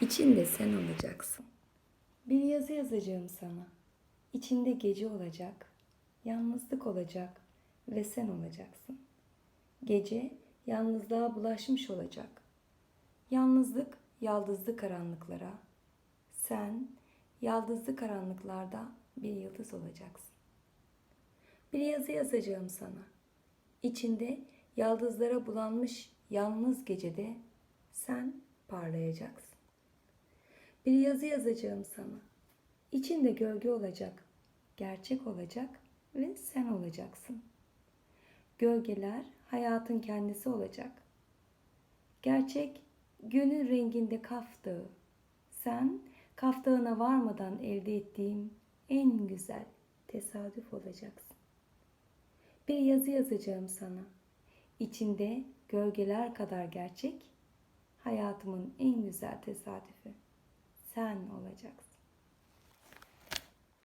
İçinde sen olacaksın. Bir yazı yazacağım sana. İçinde gece olacak, yalnızlık olacak ve sen olacaksın. Gece yalnızlığa bulaşmış olacak. Yalnızlık yaldızlı karanlıklara. Sen yaldızlı karanlıklarda bir yıldız olacaksın. Bir yazı yazacağım sana. İçinde yaldızlara bulanmış yalnız gecede sen parlayacaksın. Bir yazı yazacağım sana. İçinde gölge olacak, gerçek olacak ve sen olacaksın. Gölgeler hayatın kendisi olacak. Gerçek gönül renginde kaf dağı. Sen kaf dağına varmadan elde ettiğim en güzel tesadüf olacaksın. Bir yazı yazacağım sana. İçinde gölgeler kadar gerçek, hayatımın en güzel tesadüfü sen olacaksın.